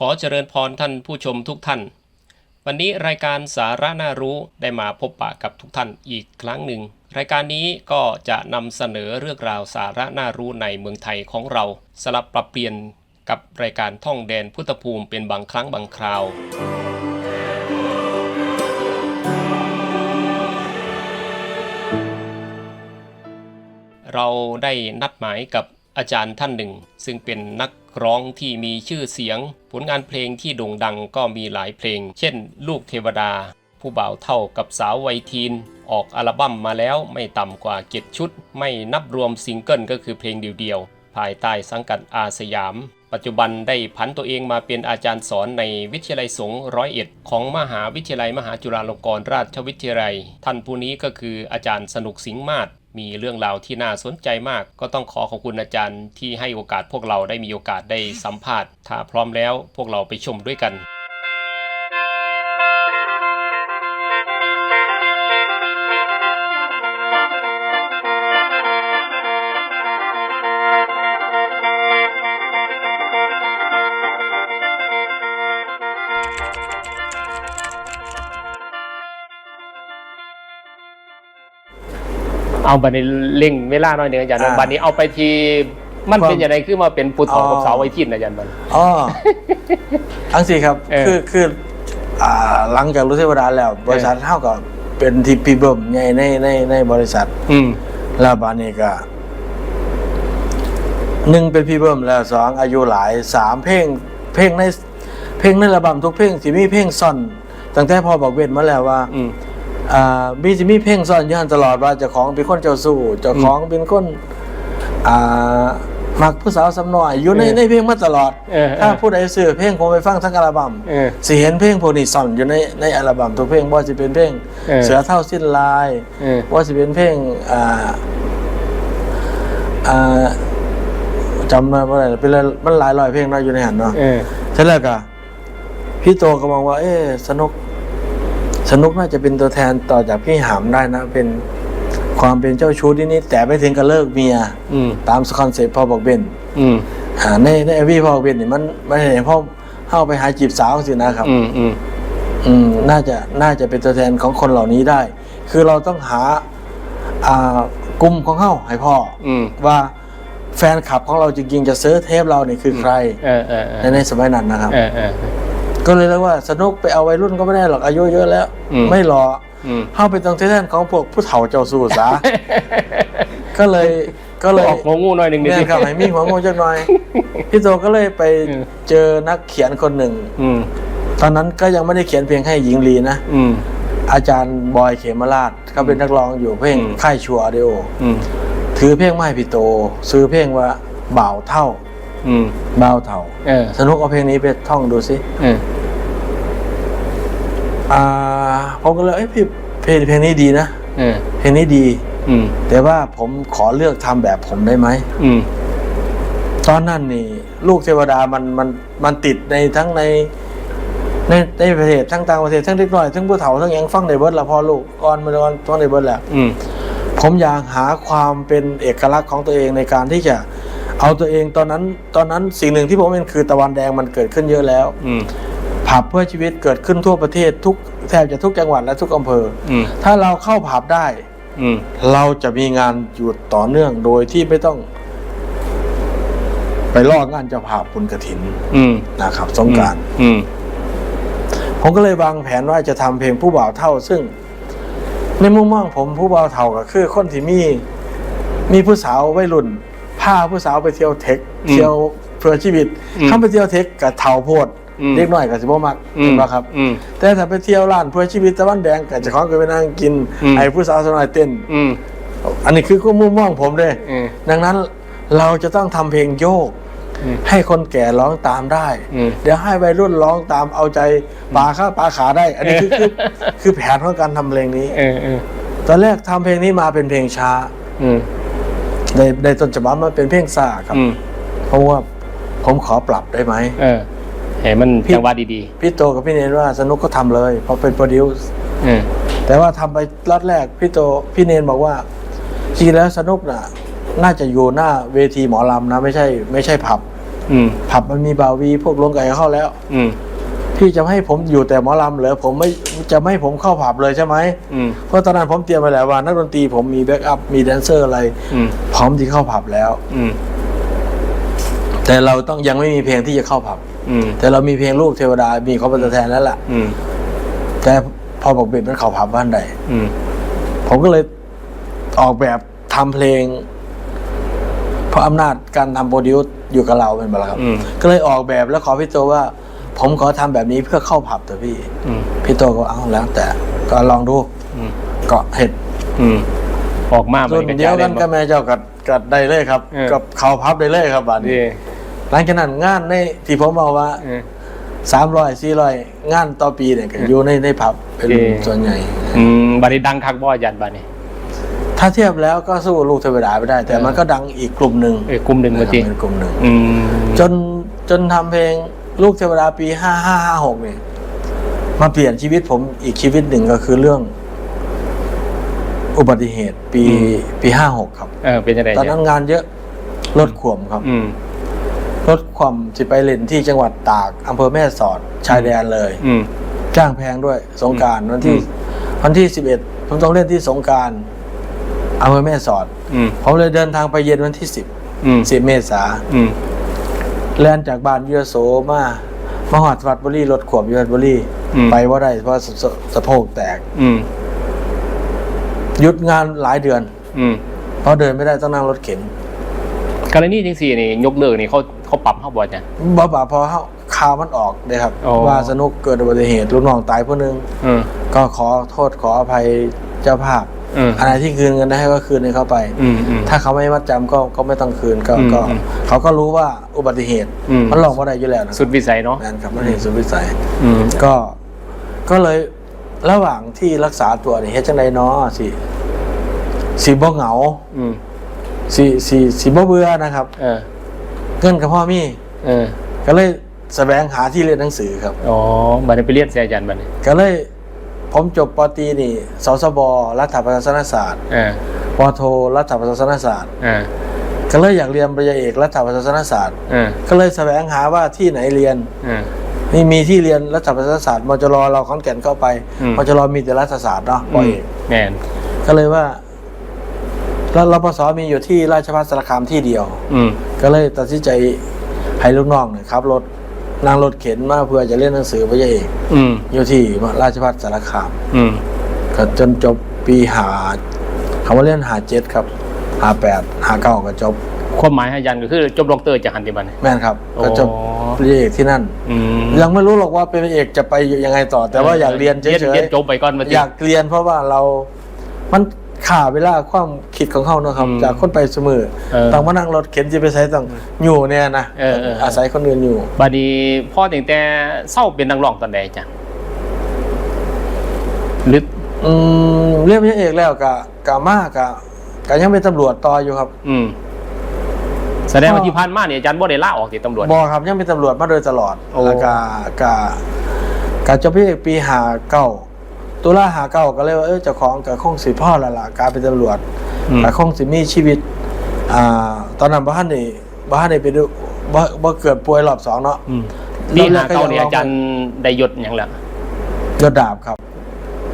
ขอเจริญพรท่านผู้ชมทุกท่าน วันนี้รายการสาระน่ารู้ได้มาพบปะกับทุกท่านอีกครั้งหนึ่ง รายการนี้ก็จะนำเสนอเรื่องราวสาระน่ารู้ในเมืองไทยของเรา สลับปรับเปลี่ยนกับรายการท่องแดนพุทธภูมิเป็นบางครั้งบางคราวเราได้นัดหมายกับอาจารย์ท่านหนึ่ง ซึ่งเป็นนัก ร้องที่มีชื่อเสียง ผลงานเพลงที่โด่งดังก็มีหลายเพลง เช่น ลูกเทวดา ผู้บ่าวเท่ากับสาววัยทีน ออกอัลบั้มมาแล้วไม่ต่ำกว่าเจ็ดชุด ไม่นับรวมซิงเกิลก็คือเพลงเดียวๆ ภายใต้สังกัดอาสยาม ปัจจุบันได้ผันตัวเองมาเป็นอาจารย์สอนในวิทยาลัยสงฆ์ร้อยเอ็ดของมหาวิทยาลัยมหาจุฬาลงกรณราชวิทยาลัย ท่านผู้นี้ก็คืออาจารย์สนุกสิงห์มาศ มีเรื่องราวที่น่าสนใจมาก ก็ต้องขอขอบคุณอาจารย์ที่ให้โอกาสพวกเราได้มีโอกาสได้สัมภาษณ์ถ้าพร้อมแล้วพวกเราไปชมด้วยกัน เอาบันนี้เร่งเวลาหน่อยหนึ่งอาจารย์อ่าบันนี้เอาไปทีมันความเป็นยังไงคือมาเป็นผู้ถออ๋อ กับสาวไว้ทินอาจารย์มันอ๋ออังสิครับ เออคือคืออ่าหลังจากรู้เทวดาแล้ว บริษัทเท่ากับเป็นทีพีเบิมใหญ่ในในในบริษัทอืม แล้วบานี้ก็หนึ่งเป็นพีเบิมแล้วสองอายุหลายสามเพลงเพลงในเพลงในระบำทุกเพลงสิมีเพลงซ่อนตั้งแต่พอบอกเวทมาแล้วว่า อืม อ่ามีสิมีเพลงซ่อนอยันตลอดว่าเจ้าของเป็นคนเจ้าสู้เจ้าของเป็นคนอ่ามักผู้สาวสำน้อยอยู่ในเออในเพลงมาตลอด เออเออถ้าผู้ใดซื้อเพลงผมไปฟังทั้งอัลบั้มเออสิเห็นเพลงพวกนี้ซ่อนอยู่ในในอัลบั้มทุกเพลงว่าสิเป็นเพลงเออ เสือเท่าสิ้นลาย เออ ว่าสิเป็นเพลงอ่าอ่าจำมาเมื่อไหร่เป็นอะไรมันหลายร้อยเพลงเนาะอยู่ในหันเนาะเออ เสร็จแล้วก็พี่โตก็มองว่า เอ๊ะสนุก สนุกน่าจะเป็นตัวแทนต่อจากพี่หามได้นะ เป็นความเป็นเจ้าชู้ที่นี่แต่ไม่ถึงกับเลิกเมียอืมตามคอนเซ็ปต์พ่อบอกเบนอืมอ่าในในเอวีพ่อบอกเบนนี่มันไม่เห็นพ่อเข้าไปหาจีบสาวสินะครับ อืมอืมอืมน่าจะน่าจะเป็นตัวแทนของคนเหล่านี้ได้ คือเราต้องหาอ่ากลุ่มของเขาให้พ่ออืมว่าแฟนคลับของเราจริงๆจะซื้อเทปเราเนี่ยคือใครเออเออเอในอในสมัยนั้นนะครับ เออเออ ก็เลยเรียกว่าสนุกไปเอาวัยรุ่นก็ไม่ได้หรอกอายุเยอะแล้ว อืม ไม่รออืมเข้าไปตรงที่ท่านของพวกผู้เฒ่าเจ้าสู่สาก็เลยก็เลย ออกหัวงูหน่อยหนึ่งนิดเนี่ยครับให้มีหัวงูจักหน่อย พี่โตก็เลยไปอืม เจอนักเขียนคนหนึ่ง อืมตอนนั้นก็ยังไม่ได้เขียนเพียงให้หญิงลีนะ อืม อาจารย์บอยเขมราชเขาเป็นนักร้องอยู่เพลงอืม ค่ายชัวออดิโออืมถือเพลงไมาให้พี่โต ซื้อเพลงว่าบ่าวเท่าอืมบ่าวเท่า เออสนุกเอาเพลงนี้ไปท่องดูสิ เออ อ่าผมก็เลยเอ้ยพี่เพลงเพลงนี้ดีนะเออ เพลงนี้ดี อืม แต่ว่าผมขอเลือกทำแบบผมได้ไหม อืม ตอนนั้นนี่ ลูกเทวดามันมันมันติดในทั้งใน ในในประเทศทั้งต่างประเทศทั้งเล็กน้อยทั้งผู้เฒ่าทั้งหยังฟังในเบิร์ดละพอลูกก่อนมาก่อนฟังในเบิร์ดแหละอืม ผมอยากหาความเป็นเอกลักษณ์ของตัวเองในการที่จะเอาตัวเองตอนนั้น ตอนนั้นสิ่งหนึ่งที่ผมเป็นคือตะวันแดงมันเกิดขึ้นเยอะแล้ว อืม ผับเพื่อชีวิตเกิดขึ้นทั่วประเทศทุกแทบจะทุกจังหวัดและทุกอำเภออืมถ้าเราเข้าผับได้ อืม เราจะมีงานอยู่ต่อเนื่องโดยที่ไม่ต้อง ไปลอกงานเจ้าภาพบุญกระถินอืมนะครับสงกราร อืม ผมก็เลยวางแผนว่าจะทำเพลงผู้บ่าวเท่า ซึ่ง ในมุมมองผมผู้บ่าวเท่าก็คือ คนที่มีมีผู้สาววัยรุ่นพาผู้สาวไปเที่ยวเทค อืมเที่ยวเพื่อชีวิตอืม เข้าไปเที่ยวเทคกับเท่าโพด อืมเล็กน้อยกับสิบมักอืเห็มนปะครับ อืม แต่ถ้าไปเที่ยวร้านเพื่อชีวิตตะวันแดงกับเจะของก็ไปนั่งกินอืม ไอ้ผู้สาวสนอยเต้น อืมอันนี้คือข้อมุมมองผมเลย เออ ดังนั้นเราจะต้องทำเพลงโยก อืมให้คนแก่ร้องตามได้ อืม เดี๋ยวให้วัยรุ่นร้องตามเอาใจปลาข้าปลาขาได้ อันนี้คือคือคือแผนของการทำเพลงนี้ เออเออตอนแรกทำเพลงนี้มาเป็นเพลงช้าอืมในในต้นฉบับมันเป็นเพลงซ่าครับอืมเพราะว่าผมขอปรับได้ไหม เออ เห็นมันพี่จังหวะดีพี่โตกับพี่เนนว่าสนุกก็ทำเลยเพราะเป็นโปรดิวซ์ๆเออแต่ว่าทำไปรอดแรกพี่โตพี่เนนบอกว่าจริงแล้วสนุกน่ะ น่าจะอยู่หน้าเวทีหมอลำนะ ไม่ใช่ ไม่ใช่ผับ อืมผับมันมีบาวีพวกลงไก่เข้าแล้ว อืมพี่จะให้ผมอยู่แต่หมอลำเหรอผมไม่จะไม่ให้ผมเข้าผับเลยใช่ไหมอืมเพราะตอนนั้นผมเตรียมไปแล้วว่านักดนตรีผมมีแบ็กอัพมีแดนเซอร์อะไร อืมพร้อมที่เข้าผับแล้ว อืมแต่เราต้องยังไม่มีเพลงที่จะเข้าผับ อืมแต่เรามีเพลงลูกเทวดา มีเขาเป็นตัวแทนแล้วล่ะอืมแต่พอบอกเบ็ดมันเข้าผับบ้านใดอืมผมก็เลยออกแบบทำเพลง เพราะอำนาจการทำโปรดิวซ์อยู่กับเราเป็นบละครับ อืมก็เลยออกแบบแล้วขอพี่โตว่า ผมขอทำแบบนี้เพื่อเข้าผับเถอะพี่ อืมพี่โตก็เอาแล้ว แต่ ก็ลองดูอืมก็เห็ดอืมออกมารุ่นเดียวกันก็แม่เจ้ากัดกัดได้เลยครับ เออ กับเข้าพับได้เลยครับบัดดีนี้ หลังจากนั้นงานในที่ผมบอกว่าเออ สามร้อยสี่ร้อยงานต่อปีเนี่ยก็อยู่ในในผับเป็นโอเคส่วนใหญ่ อืมบัดนี้ดังคักบ่อาจารย์บัดนี้ ถ้าเทียบแล้วก็สู้ลูกเทวดาไม่ได้ แต่เออมันก็ดังอีกกลุ่มหนึ่งเอ้ยกลุ่มหนึ่งนะคมารับจริงเป็นกลุ่มหนึ่ง อืมจนจนทำเพลงลูกเทวดาปีห้าห้าห้าหกเนี่ยมาเปลี่ยนชีวิตผมอีกชีวิตหนึ่งก็คือเรื่อง อุบัติเหตุปีปีห้าหกครับ เออเป็นยังไงตอนนั้นงานเยอะรถขวมครับ อืม รถความจะไปเล่นที่จังหวัดตากอำเภอแม่สอดชายแดนเลย อืม จ้างแพงด้วยสงกรารวันที่ อืม วันที่สิบเอ็ดผมต้องเล่นที่สงกรารอำเภอแม่สอด อืมผมเลยเดินทางไปเย็นวันที่สิบอืมสิบเมษาอืมแล่นจากบ้านยูโสมามาหอดวัดบุรีรถขวบยูวัดบุรีอืมไปว่าได้เพราะสสสะโพกแตกอืมหยุดงานหลายเดือน อืมเพราะเดินไม่ได้ต้องนั่งรถเข็น กรณีจังสี่นี่ยกเลิกนี่เขาเขาปรับเขาบ่อาจารย์บ่บ่าพอเขาข่าวมันออกเลยครับ อ๋อ ว่าสนุกเกิดอุบัติเหตุลูกน้องตายผู้หนึง อืมก็ขอโทษขออภัยเจ้าภาพ อืมอะไรที่คืนเงินได้ก็คืนให้เขาไป อืมอืม ถ้าเขาไม่มัดจำก็ก็ไม่ต้องคืนก็อืมก็อืมเขาก็รู้ว่าอุบัติเหตุอืม มันหลอกว่าได้อยู่แล้วนะสุดวิสัยเนาะนั่นครับมันเหตุสุดวิสัย อืม ก็ก็เลยระหว่างที่รักษาตัวนี่เฮ็ดจังไดเนาะสิสิบ่เหงา อืม สิสิสิบ่เบื่อนะครับเออเงินกับพ่อมีเออก็เลยแสวงหาที่เรียนหนังสือครับอ๋อบัดนี้ไปเรียนเสียอาจารย์บัดนี้ก็เลยผมจบปตรีนี่สสบรัฐประศาสนศาสตร์เออปโทรัฐประศาสนศาสตร์เออก็เลยอยากเรียนปริญญาเอกรัฐประศาสนศาสตร์เออก็เลยแสวงหาว่าที่ไหนเรียนเออนี่มีที่เรียนรัฐประศาสนศาสตร์มจรเราขอนแก่นเข้าไปอืมมจรมีแต่รัฐศาสตร์เนาะปอเอกแม่นก็เลยว่า แล้วรปศมีอยู่ที่ราชภัฏสารคามที่เดียว อืม ก็เลยตัดสินใจให้ลูกน้องเนี่ยขับรถนั่งรถเข็นมาเพื่อจะเรียนหนังสือปริญญาเอกอืม อยู่ที่ราชภัฏสารคามอืม ก็จนจบปีหาคำว่าเรียนหาเจ็ดครับหาแปดหาเก้าก็จบ ความหมายอาจารย์ก็คือจบด็อกเตอร์จากหันติบัดนี้แม่นครับ ก็จบอ๋อปริญญาเอกที่นั่น อืมยังไม่รู้หรอกว่าเป็นเอกจะไปยังไงต่อ แต่ว่าอยากเรียนเฉเรียนยเรียนจบไปก่อนมาๆ อยากเรียนเพราะว่าเรา มัน ขาเวลาความคิดของเขาเนอะครับอืมจากคนไปเสมอเออต้องมานั่งรถเข็นจะไปใช้ต้องอยู่เนี่ยนะเออเอออาศัยคนอื่นอยู่บัดนี้พ่อตั้งแต่เศร้าเป็นนักร้องตอนใดจ้ะหรืออืมเรียนปริญญาเอกแล้วกะกะมากกะกะยังเป็นตำรวจต่ออยู่ครับ อืมแสดงว่าที่ผ่านมาเนี่ยอาจารย์บ่ได้ลาออกจากตำรวจบอครับยังเป็นตำรวจมาโดยตลอดโอ้แล้วกะกะกะจบปริญญาเอกปีหาเก้า ตุลาหาเก้าก็เลยว่าเออเจ้าของกะคงสิพ่อและล่ะการเป็นตำรวจอืมกะคงสิมีชีวิตอ่าตอนนั้นบ้านนี่บ้านนี่ไปดูบ่บ่เกิดป่วยรอบสองเนาะ อืมปีหาเก้าเนี่ยอาจารย์ได้ยศอย่างละยศดาบครับ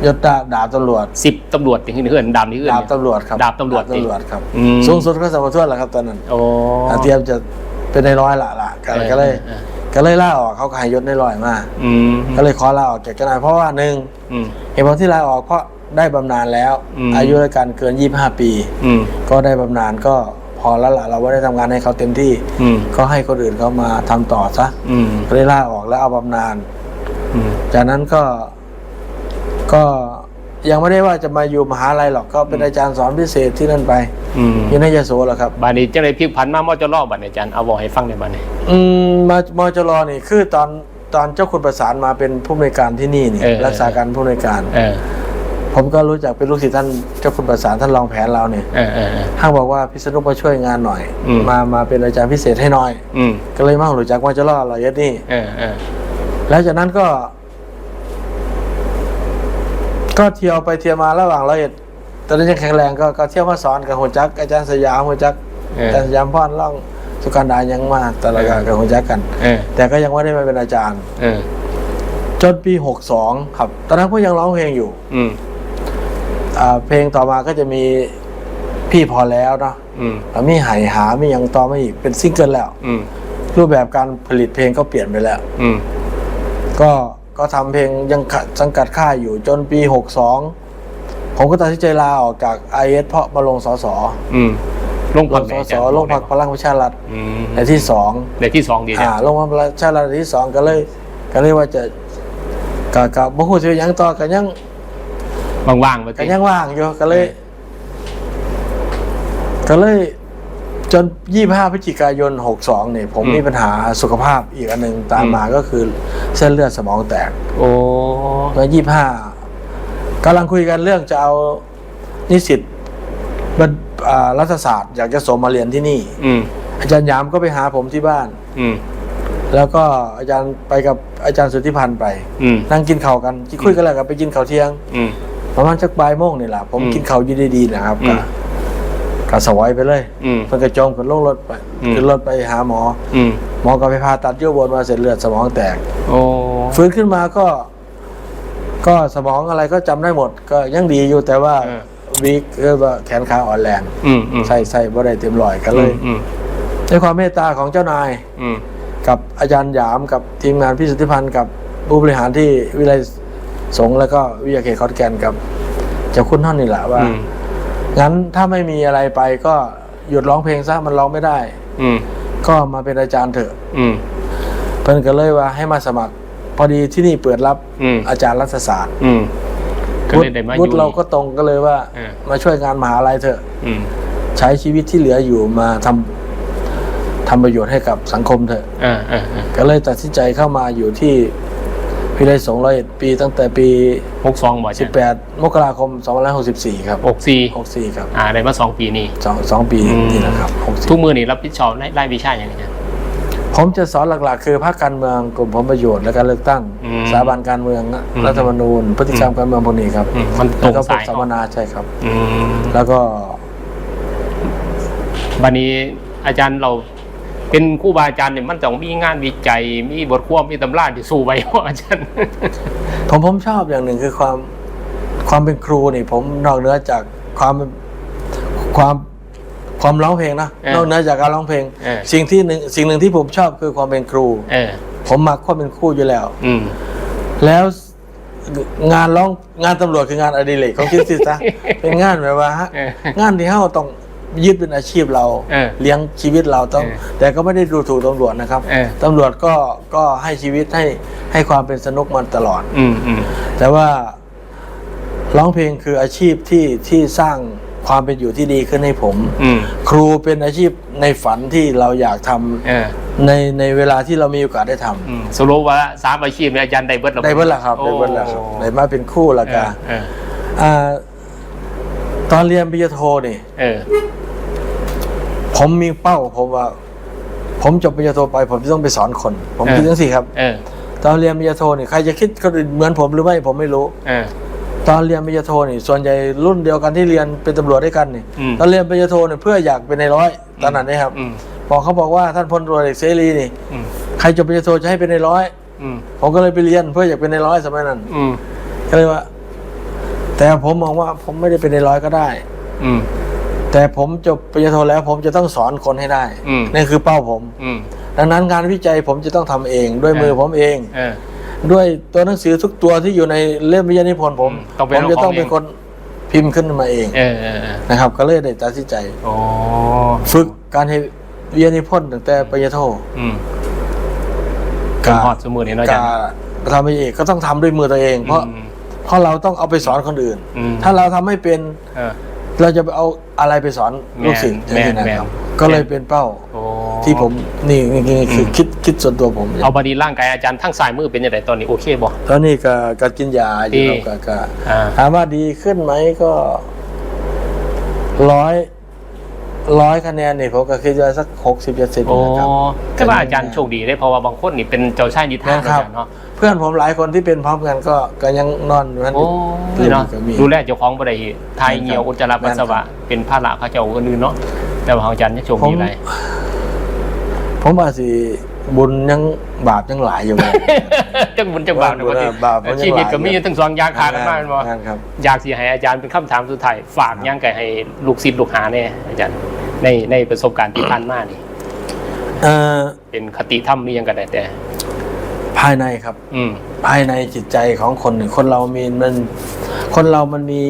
ยศดาบดาบตำรวจ สิบตำรวจที่ขึ้นเฮือนดาบที่ขึ้นดาบเนี่ย ตำรวจครับดาบตำรวจดาบตำรวจครับ อืม สูงสุดก็สมทวนแหละครับตอนนั้นโอ้ อ่าเตรียมจะเป็นในร้อยละละก็เลยก็เลยออ ก็เลยล่าออกเขาขายยศในร้อยมาอืมก็เลยขอลาออกจากเจ้านายเพราะว่าหนึ่งอืม เหตุผลที่ลาออกเพราะได้บำนาญแล้ว อืม อายุราชการเกิน 25 ปี อืมก็ได้บำนาญก็พอแล้วล่ะเราไม่ได้ทำงานให้เขาเต็มที่ อืมก็ให้คนอื่นเขามาทำต่อซะอืมก็เลยลาออกแล้วเอาบำนาญ อืมจากนั้นก็ก็ ยังไม่ได้ว่าจะมาอยู่มหาลัยหรอกก็เป็นอาจารย์สอนพิเศษที่นั่นไปอืมอยู่ในยโสแหละครับ บาดนี้จังไดพลิกผันมามอจรอบัดนี้อาจารย์เอาบอกให้ฟังได้บัดนี้ อืมมามจรนี่คือตอนตอนเจ้าคุณประสานมาเป็นผู้อำนวยการที่นี่นี่เออ รักษาการผู้อำนวยการ เออผมก็รู้จักเป็นลูกศิษย์ท่านเจ้าคุณประสานท่านรองแผนเราเนี่ยเออเออเออ ท่านบอกว่าพิษณุมาช่วยงานหน่อย อืม มามาเป็นอาจารย์พิเศษให้หน่อย อืมก็เลยมารู้จักว่าจะรอดรอยดนี่ เออเออแล้วจากนั้นก็ ก็เที่ยวไปเที่ยวมาระหว่างร้อยเอ็ดตอนนั้นยังแข็งแรงก็ก็เที่ยวมาสอนกับหัวจักอาจารย์สยามหัวจักเอออาจารย์สยามพ่อนล่องสุกันดายังมากแต่ละกันกับคนจักกัน เออแต่ก็ยังไม่ได้มาเป็นอาจารย์ เออจนปี62ครับ ตอนนั้นก็ยังร้องเพลงอยู่อืมอ่าเพลงต่อมาก็จะมีพี่พอแล้วเนาะอืมแล้วมีหายหามียังต่อมาอีกเป็นซิงเกิลแล้ว อืมรูปแบบการผลิตเพลงก็เปลี่ยนไปแล้ว อืมก็ ก็ทำเพลงยังขะสังกัดค่ายอยู่จนปี 62 ผมก็ตัดสินใจลาออกจากไอเอสเพราะมาลงสสอืมลงลพักงไหนสอาสจารย์ลงพักพลังประชารัฐอืมในที่สองในที่สองดีเนี่อ่ายลงพักพลังประชารัฐในที่สองก็เลยก็เลยว่าจะกับกับบ่ฮู้สิว่าหยังต่อก็ยังว่างๆไปก็ยังว่างอยู่ก็เลย ก็เลย จน 25พฤศจิกายน 62เนี่ยผมมีปัญหาสุขภาพอีกอันหนึ่งตามมาก็คือเส้นเลือดสมองแตกโอ้เมื่อ25กำลังคุยกันเรื่องจะเอานิสิตบัณอ่ารัฐศาสตร์อยากจะส่งมาเรียนที่นี่อืมอาจารย์ยามก็ไปหาผมที่บ้านอืมแล้วก็อาจารย์ไปกับอาจารย์สุทธิพันธ์ไปอืมนั่งกินข้าวกันที่คุยกันแล้วก็ไปกินข้าวเที่ยงอืมประมาณสักบ่ายโมงนี่แหละผมอืมกินข้าวอยืดดีๆนะครับอื ก็มก็สวายไปเลยอืม เพิ่นกระจงขึ้นลงรถไปอืม ขึ้นรถไปหาหมอ อืมหมอก็ไปผ่าตัดเยื่อบนมาเสร็จเลือดสมองแตก โอ้ฟื้นขึ้นมาก็ ก็สมองอะไรก็จำได้หมด ก็ยังดีอยู่แต่ว่าเออวีคคือว่าแขนขาอ่อนแรงอืมอืมใส่ใส่บ่ได้เต็มร้อยก็เลยอืมด้วยความเมตตาของเจ้านาย อืม กับอาจารย์หยามกับทีมงานพี่สุทธิพันธ์กับผู้บริหารที่วิเลยสงฆ์แล้วก็วิทยาเขตขอนแก่นกับเจ้าคุณท่านนี่แหละว่า อืม งั้นถ้าไม่มีอะไรไปก็หยุดร้องเพลงซะมันร้องไม่ได้ อืม ก็มาเป็นอาจารย์เถอะ อืม เพิ่นก็เลยว่าให้มาสมัคร พอดีที่นี่เปิดรับอืม อาจารย์รัฐศาสตร์อืม ก็วุเลยฒิได้มาอวุยู่ฒิเราก็ตรงก็เลยว่า เออ มาช่วยงานมหาลัยเถอะ อืมใช้ชีวิตที่เหลืออยู่มาทำทำประโยชน์ให้กับสังคมเถอะ อ่าอ่าอ่าก็เลยตัดสินใจเข้ามาอยู่ที่ พิเลยสงร้อยเอ็ดปีตั้งแต่ปี หกสองบ่อาจารย์18 มกราคม2564 ครับ หกสี่64 ครับอ่าได้มาสองปีนี่ สองสองปีอืม นี่แหละครับทุกมือนี่รับผิดชอบไล่วิชาอย่างไรเนี่ย60ผมจะสอนหลักๆ คือภาคการเมืองกลุ่มผลประโยชน์และการเลือกตั้ง อืมสถาบันการเมืองอืม รัฐธรรมนูญพฤติกรรมการเมืองพวกนี้ครับอืมมันตรแล้วงก็พวสากยสัมมนาใช่ครับ อืมแล้วก็วันนี้อาจารย์เรา เป็นครูบาอาจารย์เนี่ยมันต้องมีงานวิจัย มีบทความมีตำราที่สู้ไว้ว่าอาจารย์ผมผมชอบอย่างหนึ่งคือความความเป็นครูนี่ ผมนอกเหนือจากความความความร้องเพลงนะเออนอกเหนือจากการร้องเพลงเออสิ่งที่หนึ่งสิ่งหนึ่งที่ผมชอบคือความเป็นครูเออผมมักความเป็นครูอยู่แล้วอืมแล้วงานร้องงานตำรวจคืองานอดิเรกของคิดสิซะเป็นงานแบบว่าฮะเอองานที่เฮาต้อง ยึดเป็นอาชีพเราเออเลี้ยงชีวิตเราต้อง เออแต่ก็ไม่ได้ดูถูกตำรวจนะครับเออ ตำรวจก็ก็ให้ชีวิตให้ให้ความเป็นสนุกมันตลอด อืมอืม แต่ว่าร้องเพลงคืออาชีพที่ที่สร้างความเป็นอยู่ที่ดีขึ้นให้ผม อืม ครูเป็นอาชีพในฝันที่เราอยากทำเออในในเวลาที่เรามีโอกาสได้ทำอืมสรุปว่าสามอาชีพเนี่ยอาจารย์ได้เบิดแล้วได้เบิ้ลละครับได้เบิ้ลละครับได้มาเป็นคู่ละเอกัอนเอออ่าตอนเรียนปริญญาโทนี่ เออ ผมมีเป้าผมว่า ผมจบปริญญาโทไป ผมจะต้องไปสอนคน ผมเออคิดจังสี่ครับเออตอนเรียนปริญญาโทนี่ใครจะคิดคนอื่นเหมือนผมหรือไม่ผมไม่รู้เออตอนเรียนปริญญาโทนี่ส่วนใหญ่รุ่นเดียวกันที่เรียนเป็นตำรวจด้วยกันนี่อืมตอนเรียนปริญญาโทนี่เพื่ออยากเป็นในร้อยตอนนั้นนะครับอืมบอกเขาบอกว่าท่านพลตำรวจเอกเสรีนี่อืมใครจบปริญญาโทจะให้เป็นในร้อยอืมผมก็เลยไปเรียนเพื่ออยากเป็นในร้อยสมัยนั้นอืมก็เลยว่า แต่ผมมองว่าผมไม่ได้เป็นในร้อยก็ได้ อืม แต่ผมจบปริญญาโทแล้วผมจะต้องสอนคนให้ได้อืมนั่นคือเป้าผม อืม ดังนั้นงานวิจัยผมจะต้องทำเองด้วยเออมือผมเอง เออ ด้วยตัวหนังสือทุกตัวที่อยู่ในเล่มวิทยานิพนธ์ผม อืมต้องเป็นผมจะต้องของเองเป็นคนพิมพ์ขึ้นมาเองเออเออเออนะครับ ก็เลยได้ตัดสินใจ โอ้ฝึกการให้วิทยานิพนธ์ตั้งแต่ปริญญาโทอืมเป็นฮอดสมุนนี่เนาะอาจารกาย์ทำเองก็ต้องทำด้วยมือตัวเอง เพราะอืมเพราะเราต้องเอาไปสอนคนอื่น อืมถ้าเราทำไม่เป็นเออ เราจะไปเอาอะไรไปสอนลูกศิษย์แม่นอย่างนี้นะครับแม่นก็เลยเป็นเป้าโอ้ที่ผมนี่นี่นี่คือคิดคิดส่วนตัวผมเอาบอดีร่างกายอาจารย์ทั้งสายมือเป็นยังไงตอนนี้โอเคบ่ตอนนี้ก็ก็กินยาอยู่ดีครับก็ก็อ่าถามว่าดีขึ้นไหมก็ร้อยร้อยคะแนนนี่ผมก็คิดว่าสักหกสิบเจ็ดสิบโอ้นะครับก็ว่าอาจารย์โชคดีได้เพราะว่าบางคนนี่เป็นเจ้าชายนิทานนะครับอาจารย์เนาะเพื่อนผมหลายคนที่เป็นพร้อมกันก็ก็ยังนอนอยู่นั่นอโอ้ยู่ยเนาะก็มี ดูแลเจ้าของบ่ได้ทายเหี่ยวอุจจาระปัสสาวะเป็นภาระเขาเจ้าคนอื่นเนาะแต่ว่าของอาจารย์เนี่ยโชคผมดีเลยผมว่าสิบุญยังบาปยังหลายอยู่เลย จังบุญจังบาปนะบุญว่าบาปมันยังหลาย ชีวิตก็มีอยู่ทั้งสองอย่างขากันมากบ่งานครับ อยากสิให้อาจารย์เป็นคำถามสุดท้ายฝากหยังไงให้ลูกศิษย์ลูกหาเนี่ยอาจารย์ในในประสบการณ์ที่ผ่านมานี่ เอ่อเป็นคติธรรมมีหยังก็ได้แต่ ภายในครับ อืม ภายในจิตใจของคนหนึ่งคนเรามีมันคนเรามันมี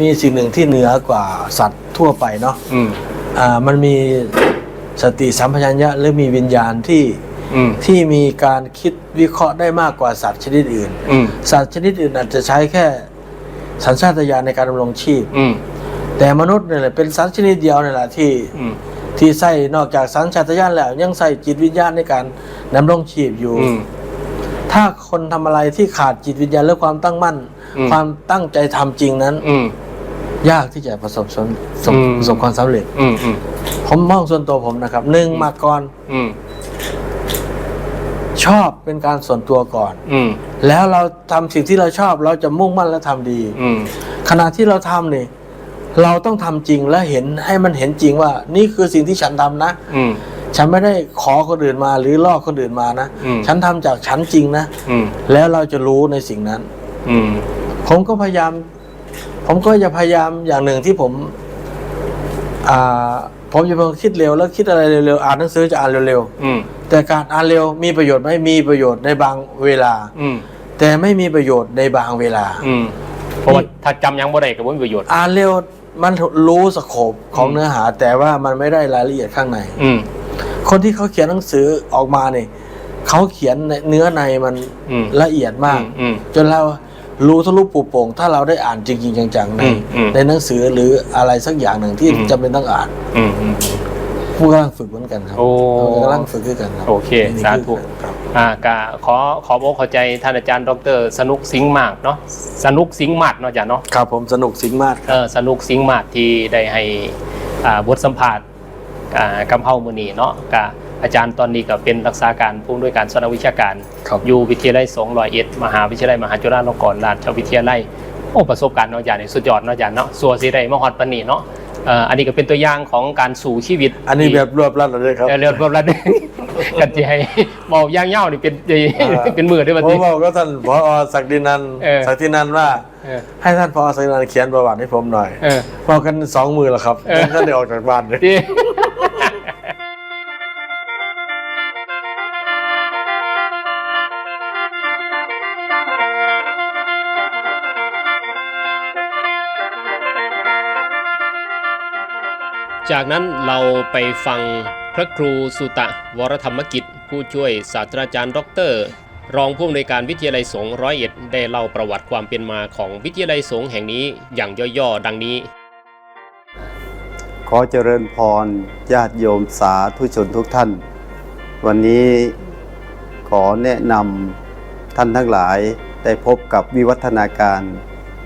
มีสิ่งหนึ่งที่เหนือกว่าสัตว์ทั่วไปเนาะอืม อ่ามันมีสติสัมปชัญญะหรือมีวิญญาณที่อืม ที่มีการคิดวิเคราะห์ได้มากกว่าสัตว์ชนิดอื่น อืม สัตว์ชนิดอื่นอาจจะใช้แค่สัญชาตญาณในการดำรงชีพ อืม แต่มนุษย์เนี่ยแหละเป็นสัตว์ชนิดเดียวนี่แหละที่อืม ที่ใส่นอกจากสัญชาตญาณแล้วยังใส่จิตวิญญาณในการดำรงชีพอยู่ อืม ถ้าคนทำอะไรที่ขาดจิตวิญญาณและความตั้งมั่นอืมความตั้งใจทำจริงนั้น อืมยากที่จะประสบสมสมอืมประสบความสำเร็จ อืมอืมผมมองส่วนตัวผมนะครับหนึ่งมาก่อนอืมชอบเป็นการส่วนตัวก่อน อืมแล้วเราทำสิ่งที่เราชอบ เราจะมุ่งมั่นและทำดี อืมขณะที่เราทำนี่เราต้องทำจริงและเห็นให้มันเห็นจริงว่า นี่คือสิ่งที่ฉันทำนะ อืม ฉันไม่ได้ขอคนอื่นมาหรือล่อคนอื่นมานะ อืม ฉันทำจากฉันจริงนะ อืม แล้วเราจะรู้ในสิ่งนั้น อืม ผมก็พยายาม ผมก็จะพยายามอย่างหนึ่งที่ผม อ่า ผมจะเป็นคนคิดเร็วแล้วคิดอะไรเร็วๆ อ่านหนังสือจะอ่านเร็วอืม ๆ แต่การอ่านเร็วมีประโยชน์ไหมมีประโยชน์ในบางเวลา อืม แต่ไม่มีประโยชน์ในบางเวลา อืม เพราะว่าถ้าจำยังบ่ได้ก็บ่มีประโยชน์ อ่านเร็วมันรู้สโคปของอืม เนื้อหา แต่ว่ามันไม่ได้รายละเอียดข้างใน อืม คนที่เขาเขียนหนังสือออกมาเนี่ยเขาเขียนในเนื้อในมันอืมละเอียดมากอืมจนเรารู้ทะลุปลุโป่งถ้าเราได้อ่านจริงๆจังๆในอืมอืมในหนังสือหรืออะไรสักอย่างหนึ่งที่อืมจำเป็นต้องอ่านอืมอืมผู้กำลังฝึกเหมือนกันครับโอ้กำลังฝึกด้วยกันครับโอเคนี่สาธุคือครับอ่ากะขอขอบอกเข้าใจท่านอาจารย์ ดร สนุกสิงห์มากเนาะสนุกสิงห์มากเนาะอาจารย์เนาะครับผมสนุกสิงห์มากเออสนุกสิงห์มากที่ได้ให้อ่าบทสัมภาษณ์อ่า กำเฮามือนีเนาะกะอาจารย์ตอนนี้ก็เป็นรักษาการผู้อำนวยการสอนวิชาการครับอยู่วิทยาลัยสงฆ์ร้อยเอ็ดมหาวิทยาลัยมหาจุฬาลงกรณราชวิทยาลัยโอ้ประสบการณ์เนาะอาจารย์นี่สุดยอดเนาะอาจารย์เนาะสัวสิได้มาฮอดปานนี้เนาะเอ่ออันนี้ก็เป็นตัวอย่างของการสู่ชีวิต อันนี้แบบรวบรัดเลยครับเออเรือนรวมแล้วกันที่ให้บอกย่างเย่านี่เป็นเป็นมือด้วยผบัดมนี้บอกก็ท่านพอศักดินันท์เออศักดินันท์ว่าเออให้ท่านพอศักดินันท์เขียนประวัติให้ผมหน่อยเออบอกกันสองมือแล้วครับเออท่านได้ออกจากบ้านเลย จากนั้นเราไปฟังพระครูสุตะวรธรรมกิจ ผู้ช่วยศาสตราจารย์ ดร รองผู้อำนวยการวิทยาลัยสงฆ์ร้อยเอ็ดได้เล่าประวัติความเป็นมาของวิทยาลัยสงฆ์แห่งนี้อย่างย่อๆ ดังนี้ ขอเจริญพรญาติโยมสาธุชนทุกท่าน วันนี้ขอแนะนำท่านทั้งหลายได้พบกับวิวัฒนาการ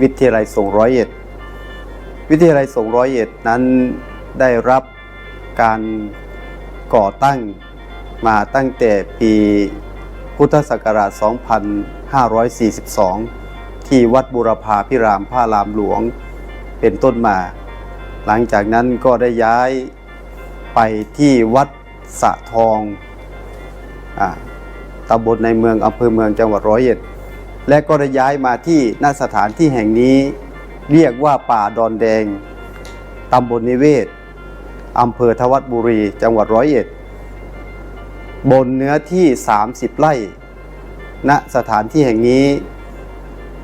วิทยาลัยสงฆ์ร้อยเอ็ดวิทยาลัยสงฆ์ร้อยเอ็ดนั้น ได้รับการก่อตั้งมาตั้งแต่ปีพุทธศักราช 2542 ที่วัดบุรพาพิรามพระรามหลวงเป็นต้นมา หลังจากนั้นก็ได้ย้ายไปที่วัดสะทองอตำบลในเมืองอำเภอเมืองจังหวัดร้อยเอ็ด และก็ได้ย้ายมาที่ณสถานที่แห่งนี้ เรียกว่าป่าดอนแดงตำบลนิเวศ อำเภอทวัดบุรี จังหวัดร้อยเอ็ด บนเนื้อที่ 30 ไร่ ณ สถานที่แห่งนี้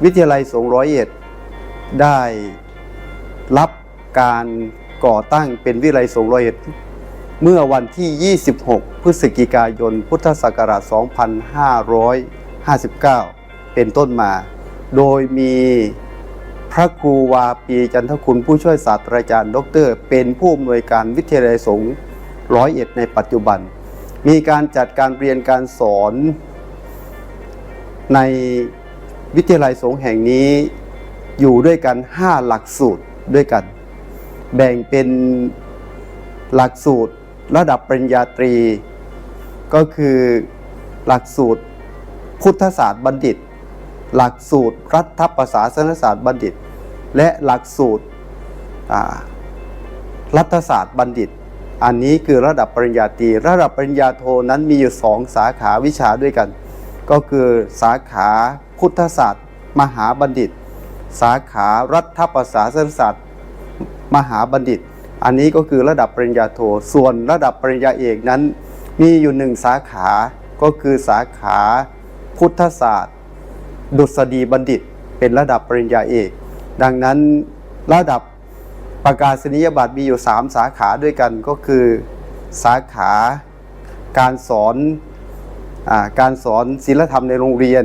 วิทยาลัยสงร้อยเอ็ด ได้รับการก่อตั้งเป็นวิทยาลัยสงร้อยเอ็ด เมื่อวันที่ 26 พฤศจิกายน พุทธศักราช 2559 เป็นต้นมา โดยมี พระครูวาปีจันทคุณผู้ช่วยศาสตราจารย์ ดร เป็นผู้อำนวยการวิทยาลัยสงฆ์ร้อยเอ็ดในปัจจุบัน มีการจัดการเรียนการสอนในวิทยาลัยสงฆ์แห่งนี้อยู่ด้วยกัน 5 หลักสูตรด้วยกัน แบ่งเป็นหลักสูตรระดับปริญญาตรี ก็คือหลักสูตรพุทธศาสตร์บัณฑิต หลักสูตรรัฐประศาสนศาสตร์บัณฑิต และหลักสูตรรัฐศาสตร์บัณฑิต อันนี้คือระดับปริญญาตรีระดับปริญญาโทนั้นมีอยู่สองสาขาวิชาด้วยกัน ก็คือสาขาพุทธศาสตร์ มหาบัณฑิต สาขารัฐประศาสนศาสตร์ มหาบัณฑิต อันนี้ก็คือระดับปริญญาโทส่วนระดับปริญญาเอกนั้นมีอยู่หนึ่งสาขาก็คือสาขาพุทธศาสตร์ ดุษฎีบัณฑิต เป็นระดับปริญญาเอก ดังนั้นระดับประกาศนียบัตรมีอยู่ 3 สาขาด้วยกันก็คือสาขาการสอนอการสอนศีลธรรมในโรงเรียน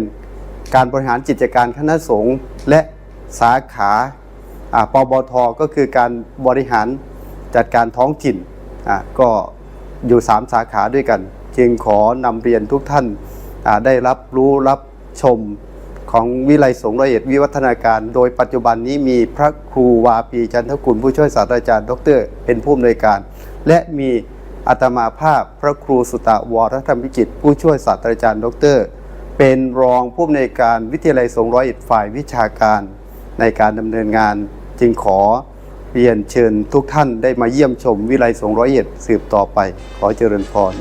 การบริหารกิจการคณะสงฆ์และสาขาปบทก็คือการบริหารจัดการท้องถิ่นก็อยู่ 3 สาขาด้วยกัน จึงขอนำเรียนทุกท่านได้รับรู้รับชม ของวิไลสงฆ์ร้อยเอ็ดวิวัฒนาการ โดยปัจจุบันนี้มีพระครูวาปีจันทกุลผู้ช่วยศาสตราจารย์ ดร เป็นผู้อำนวยการ และมีอาตมาภาพพระครูสุตะวรธรรมวิจิตผู้ช่วยศาสตราจารย์ ดร เป็นรองผู้อำนวยการวิทยาลัยสงฆ์ร้อยเอ็ดฝ่ายวิชาการ ในการดำเนินงานจึงขอเรียนเชิญทุกท่านได้มาเยี่ยมชมวิไลสงฆ์ร้อยเอ็ดสืบต่อไปขอเจริญพร